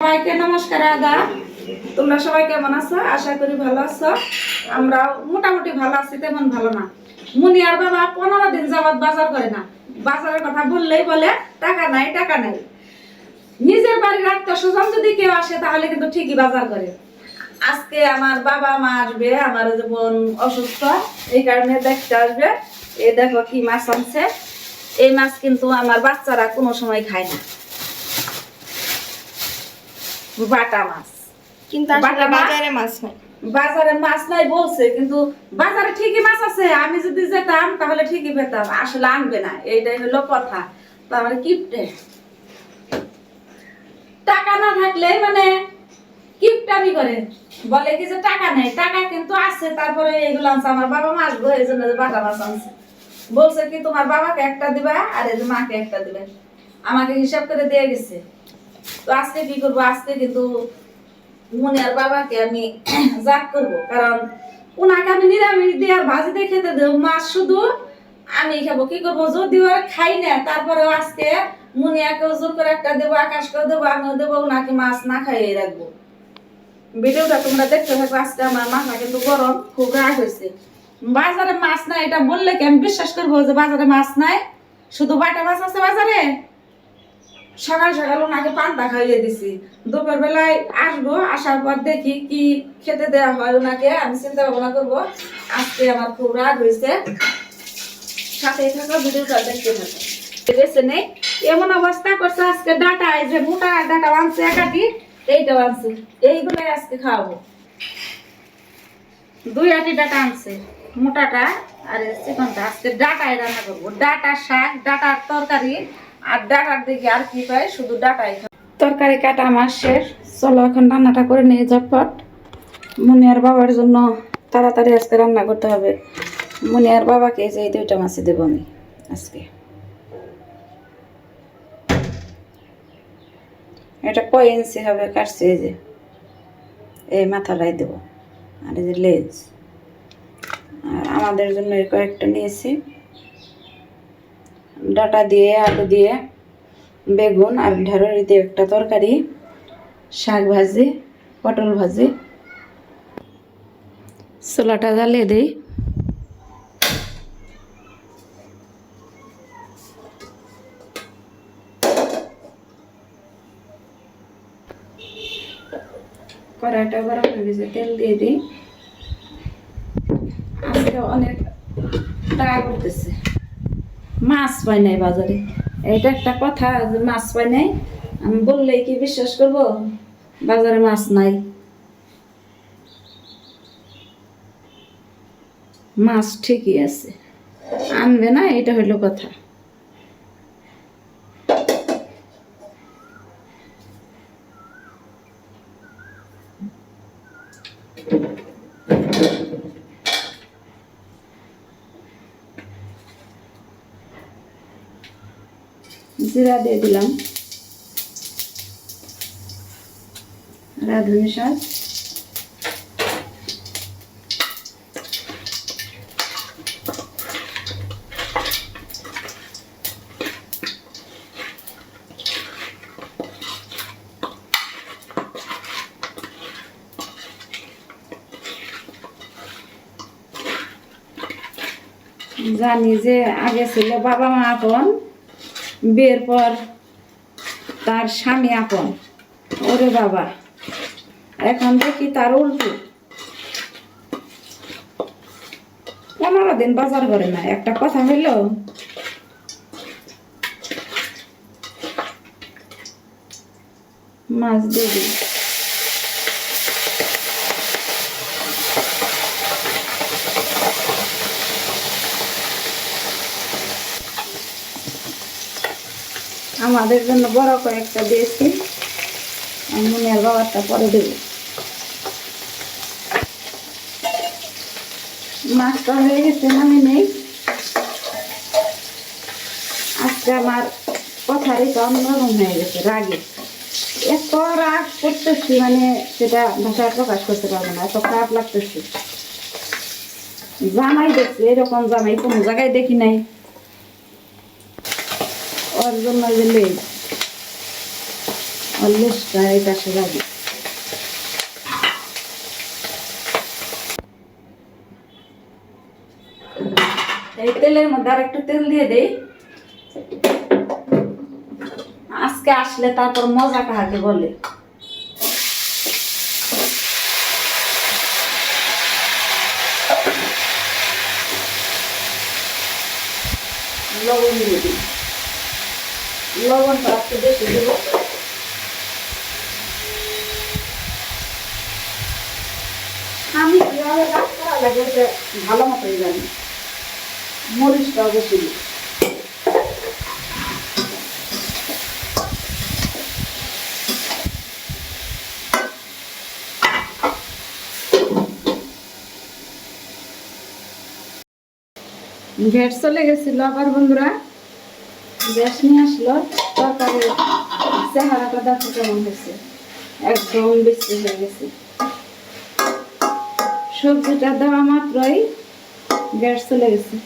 সবাইকে নমস্কার, আদা। তোমরা সবাই কেমন আছো? আশা করি ভালো আছো। আমরা মোটামুটি ভালো আছি, তেমন ভালো না। মুনিয়ার বাবা পনেরো দিন যাবত বাজার করে না। বাজারের কথা বললেই বলে, টাকা নাই টাকা নাই। নিজের বাড়ির আত্মীয় স্বজন যদি কেউ আসে, তাহলে কিন্তু ঠিকই বাজার করে। আজকে আমার বাবা মা আসবে, আমার ওই যে বোন অসুস্থ, এই কারণে দেখতে আসবে। এ দেখো কি মাছ আনছে। এই মাছ কিন্তু আমার বাচ্চারা কোনো সময় খায় না। বাটা মাছ। কিন্তু আসলে বাজারে মাছ নাই। বাজারে মাছ নাই বলছে কিন্তু বাজারে ঠিকই মাছ আছে। আমি যদি যেতাম তাহলে ঠিকই পেতাম। আসলে আনবে না এইটাই হলো কথা। তাহলে কিপটে টাকা না থাকলে মানে কিপটামি করে। বলে কি যে টাকা নেই টাকা কিন্তু আছে। তারপরে এগুলো আনছে আমার বাবা মা আসব এই জন্য বাটা মাছ আনছে। বলছে কি তোমার বাবাকে একটা দিবা আর এই মাকে একটা দিবে। আমাকে হিসাব করে দিয়ে গেছে। তো আজকে কি করব? আজকে কিন্তু মনে আর বাবাকে আমি জাগ করব। কারণ ওনাকে আমি নিরামিষ দিয়ে আর ভাজিতে খেতে দেবো মাছ শুধু আমি খাব, কি করব? যদিও আর খাই না তারপরে আজকে মুনিয়াকেও জোর করে একটা দেবো, আকাশকেও দেবো, আমিও দেবো, ওনাকে মাছ না খাইয়ে রাখব। ভিডিওটা তোমরা দেখতে থাকো, আজকে আমার মাথা কিন্তু গরম, খুব রাগ হয়েছে। বাজারে মাছ নাই, এটা বললে কি আমি বিশ্বাস করব যে বাজারে মাছ নাই? শুধু বাটা মাছ আছে বাজারে? সকাল সকাল ওনাকে পান্তা খাইয়ে দিছি। দুপুর বেলায় আসব, আসার পর দেখি কি খেতে দেওয়া হয় ওনাকে, আমি চিন্তা ভাবনা করব, আজকে আমার খুব রাগ হয়েছে এই আজকে খাওয়াবো। দুই ডাটা আনছে ডাটাই রান্না করব। ডাটা শাক, ডাটার তরকারি আর ডাটার দিকে আর কি পাই শুধু ডাটাই তরকারি কাটা আমার শেষ। চলো এখন রান্নাটা করে নিয়ে ঝটপট। মুনিয়ার বাবার জন্য তাড়াতাড়ি আজকে রান্না করতে হবে। মুনিয়ার বাবাকে যে দুইটা মাছই দেবো আমি আজকে। এটা কয় ইঞ্চি হবে কাটছে এই যে? এই মাথাটাই দেবো। আর এই যে লেজ। আর আমাদের জন্য এই কয়েকটা নিয়েছি। ডাটা দিয়ে আলু দিয়ে বেগুন আর ঢেঁড়স দিয়ে একটা তরকারি শাক ভাজি পটল ভাজি। ছোলাটা জ্বালিয়ে দিই। কড়াইটা গরম হয়ে গেছে তেল দিয়ে দিই। আজকে অনেক টাকা করতেছে মাছ পাই নাই বাজারে। এটা একটা কথা যে মাছ পাই নাই, আমি বললেই কি বিশ্বাস করব? বাজারে মাছ নাই। মাছ ঠিকই আছে। আনবে না, এটা হইল কথা। জিরা দিয়ে দিলাম। রাঁধুনি শাক। জানি যে আগে ছিল বাবা মা আপন বিয়ের পর তার স্বামী আপন। ওরে বাবা, এখন দেখি তার উল্টো। পনেরো দিন বাজার করে না, একটা কথা হইল, মাছ দিয়ে আমাদের জন্য বড় কয়েকটা দিয়েছি। আমি মুনিয়ার বাবারটা পরে দেব। মাছটা হয়ে গেছে, নামি নেই। আজকে আমার কথারই তো অন্যরকম হয়ে গেছে, রাগে। এত রাগ করতেছি মানে সেটা ভাষায় প্রকাশ করতে পারব না, এত খারাপ লাগতেছে। জামাই দেখছি, এরকম জামাই কোনো জায়গায় দেখি নাই। ওর জন্য যে লেজ আর লেসটা এই লাগে এই তেলের মধ্যে আর একটু তেল দিয়ে দেই। আজকে আসলে তারপর মজা কাহাকে বলে? লবণ দিয়ে লবণটা আমি কীভাবে করা লাগে এটা ভালো মতোই জানি? মরিচটাও চলে গেছিল আবার বন্ধুরা। গ্যাস নিয়ে আসলো। তরকারি চেহারাটা দেখো কেমন হয়েছে? একদম বেশি হয়ে গেছে। সবজিটা দেওয়া মাত্রই গ্যাস চলে গেছে।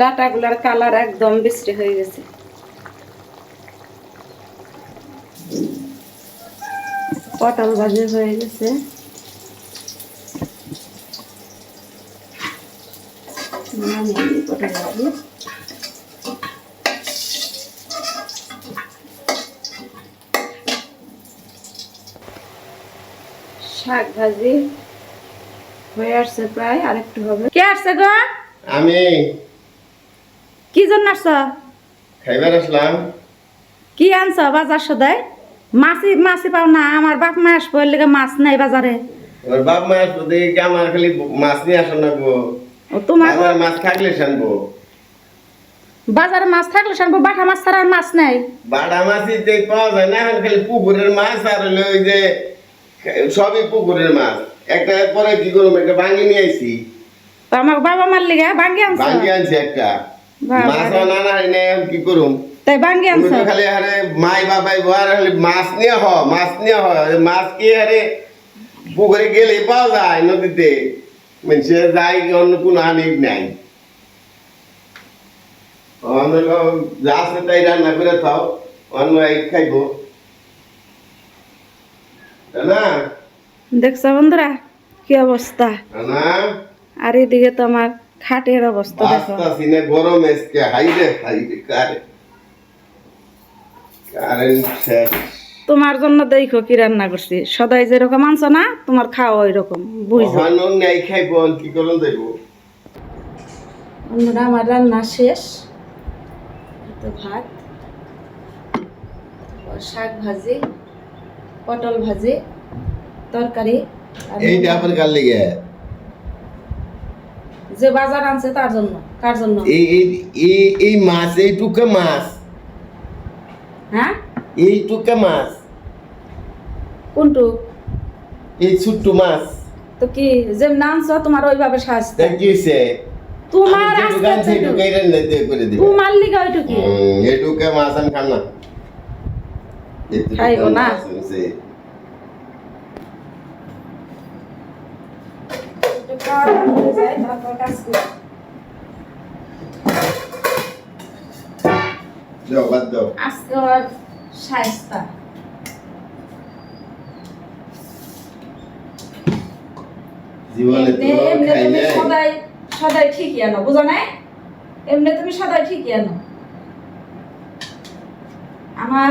ডাটাগুলার কালার একদম বিশ্রী হয়ে গেছে। পটল ভাজি হয়ে গেছে ভাজি শাক ভাজি হয়ে আসছে প্রায় আরেকটু হবে। কে আসছে গো? আমি। কি জন্য আসছ? খাইবার আসলাম। কি আনছ বাজার সদাই? মাছি মাছি পাও না আমার বাপ মা আসব এর লেগে মাছ নাই বাজারে। ওর বাপ মা আসব দেখে কি আমার খালি মাছ নিয়ে আসো না গো। ও তোমার আমার মাছ থাকলে শানবো বাজারে মাছ থাকলে শুনব বাটা মাছ ছাড়া আর মাছ নাই। বাটা মাছই যে পাওয়া যায় না এখন খালি পুকুরের মাছ আর হলো ওই যে সবই পুকুরের মাছ। একটা পরে কি করব একটা ভাঙি নিয়ে আইছি। তো আমার বাবা মার লেগে ভাঙ্গি আনছ? ভাঙি আনছি একটা। মাছ। না না কি করুম? তাই তুমি আনছ খালি আরে মাই বাবাই আর খালি মাছ নিয়ে হ মাছ নিয়ে হ মাছ কি আরে পুকুরে গেলে পাওয়া যায় নদীতে? মানুষে যায় কি অন্য কোনো আনিক নাই। আমরা যা আছে তাই রান্না করে খাও অন্য খাইবো। না দেখছ বন্ধুরা কি অবস্থা? আর এদিকে তো আমার খাটের অবস্থা দেখো। গরম এসকে হাইরে হাইরে কারে। তোমার জন্য দেখো কি রান্না করছি। সদাই যেরকম আনছ না তোমার খাওয়া ওই রকম বুঝছ আমার রান্না শেষ। তো ভাত শাক ভাজি পটল ভাজি তরকারি এইটা আপনার কার লেগে? যে বাজার আনছে তার জন্য কার জন্য? এই এই- এই এই মাছ এইটুকে মাছ। হ্যাঁ? এইটুকে মাছ। কোনটু? এই ছোট্ট মাছ। তো কি যে নামছ তোমার ওইভাবে শাস্তি। তা কি হয়েছে তোমার আজকে এইটুকুই রান্না দিয়ে করে দিবে। তোমার লিগা ওইটুকু। হুম, এইটুকে মাছ আমি খাম না। খাইবো না? মাছ হইছে। একটু খাওয়া দাওয়া হয়ে যায়, তারপর কাজ করি। দাও বাদ দাও। আজকে ওর শায়েস্তা জীবনে তো এমনি এমনি খাই নাই? সদাই সদাই ঠিকই আনো বুঝো নাই? এমনি তুমি সদাই ঠিকই আনো। আমার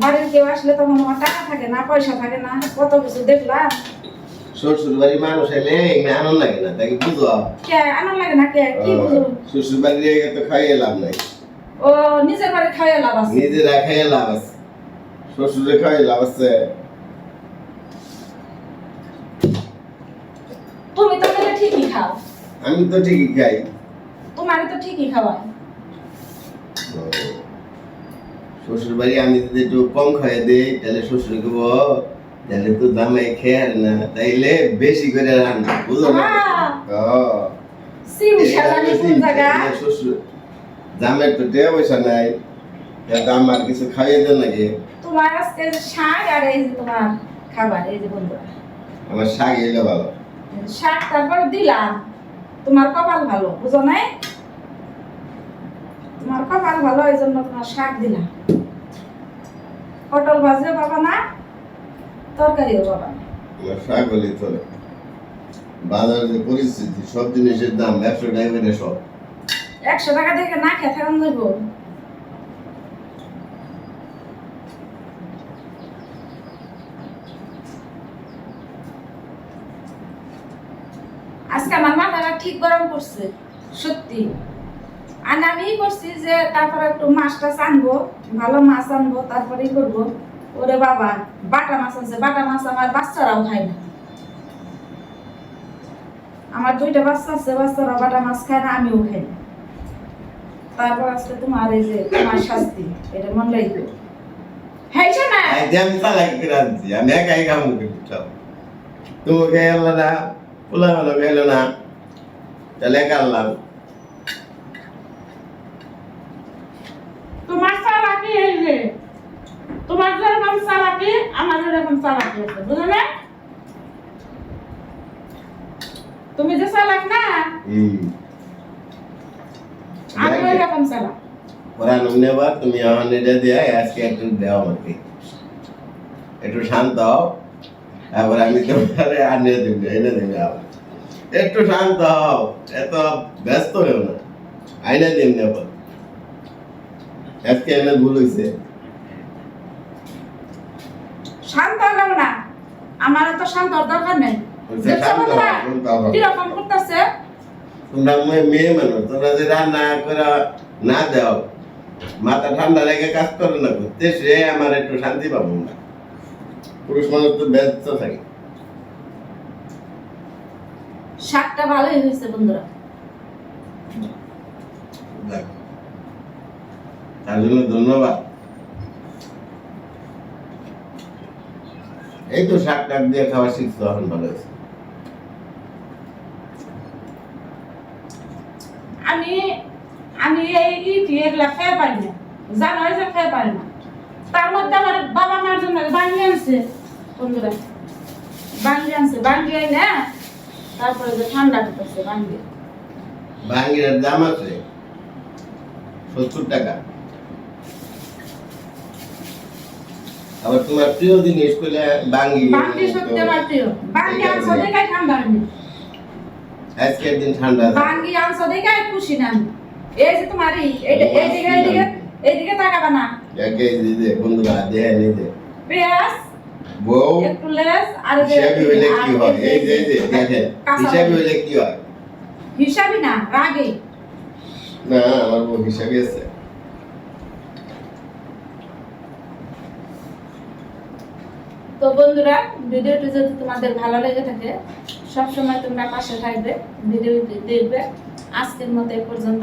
বাড়ির কেউ আসলে তখন আমার টাকা থাকে না পয়সা থাকে না কত কিছু দেখলাম। শ্বশুর বাড়ি মানুষ এলে এমনি আনন্দ লাগে না তাকে বুঝো। কে আনন্দ লাগে না কে? কি বুঝো? শ্বশুর বাড়ির এ তো খাইয়ে লাভ নাই। ও নিজের বাড়ি খাওয়া লাভ আছে। নিজেরা খাইয়ে লাভ আছে। শ্বশুরে খাইয়ে লাভ আছে। তুমি তো গেলে ঠিকই খাও। আমি তো ঠিকই খাই। তোমার তো ঠিকই খাওয়ায় শ্বশুর বাড়ি আমি যদি একটু কম খাইয়ে দিই তাহলে শ্বশুর কেব তাহলে তো জামাই খেয়ে আর না তাইলে বেশি করে রান্না বুঝো না? সিম জায়গা শ্বশুর জামের তো টাকা পয়সা নাই। তা আমার কিছু খাইয়ে দেন নাকি? তোমার আজকে শাক আর এই যে তোমার খাবার এই যে বন্ধুরা। আমার শাক এলে ভালো। শাক তারপর দিলাম। তোমার কপাল ভালো বুঝো নাই? তোমার কপাল ভালো এই জন্য তোমার শাক দিলাম। পটল ভাজলে পাবা না তরকারিও আমার শাক হলে চলে। বাজারের যে পরিস্থিতি সব জিনিসের দাম একশো টাকা সব। একশো টাকা থেকে না খেয়ে থাকুন দেবো আজকে আমার মাথাটা ঠিক গরম করছে, সত্যি। আর আমি করছি যে তারপর একটু মাছটা আনব, ভালো মাছ আনব, তারপরেই করব। ওরে বাবা, বাটা মাছ আছে, বাটা মাছ আমার বাচ্চারাও খায় না। আমার দুইটা বাচ্চা আছে, বাচ্চারা বাটা মাছ খায় না, আমিও খাই না। তারপর আজকে তোমার এই যে তোমার শাস্তি এটা মনে রাখবে। হ্যাঁ না। একদম চালাকি করে আমি একাই কাম করতে তোমাকে এলো না পোলা হলো গেল না। তাহলে একা আনলাম তোমার চালাকি এই তোমার যেরকম চালাকি আমার এরকম চালাকি আছে বুঝলে না? তুমি যে চালাক না আমি এরকম চালাক ওরা নেবার তুমি আমার এটা দিয়ে আজকে একটু দেও আমাকে একটু শান্ত হও তারপর আমি তোমার আনিয়ে দেবো এনে দেবে আবার। একটু শান্ত হও এত ব্যস্ত হয়েও না আইনা দিন নেবার আজকে এনে ভুল হয়েছে শান্ত হলাম না আমার তো শান্ত হওয়ার দরকার নেই। কীরকম করতেছে? তোমরা মেয়ে মানুষ তোমরা যে রান্না করে না দাও মাথা ঠান্ডা লেগে কাজ করে না করতে সে আমার একটু শান্তি পাবো না। পুরুষ মানুষ তো ব্যস্ত থাকে। শাকটা ভালোই হয়েছে বন্ধুরা। তার জন্য ধন্যবাদ। এই তো শাক টাক দিয়ে খাওয়া শিখছো এখন ভালো হয়েছে আমি আমি ইটি এগুলা খেয়ে পারি না জানো যে খেয়ে পারি না তার মধ্যে আমার বাবা মার জন্য বাঙ্গি আনছে বন্ধুরা বাঙ্গি আনছে আই না তারপরে যে ঠান্ডা করতেছে বাঙ্গি ভাঙ্গির দাম আছে সত্তর টাকা। আবার তোমার প্রিয় জিনিস করলে বাঙ্গি বাঙ্গি সত্যি আমার প্রিয়। বাঙ্গি আনছো দেখাই ঠান্ডা হয়নি আজকের দিন ঠান্ডা বাঙ্গি আনছো দেখাই খুশি না আমি। এই যে তোমার এই এই- এইদিকে এইদিকে এইদিকে তাকাবা না। একে দিদি বন্ধুরা পেঁয়াজ বউ একটু লেস আর হিসাবি হইলে কি হয়? এই যে এই যে দেখেন হিসাবি হইলে কি হয়? হিসাবই না রাগে। না আমার বউ হিসাবি আছে। তো বন্ধুরা ভিডিওটি যদি তোমাদের ভালো লেগে থাকে সবসময় তোমরা পাশে থাকবে ভিডিওটি দেখবে। আজকের মতো এই পর্যন্ত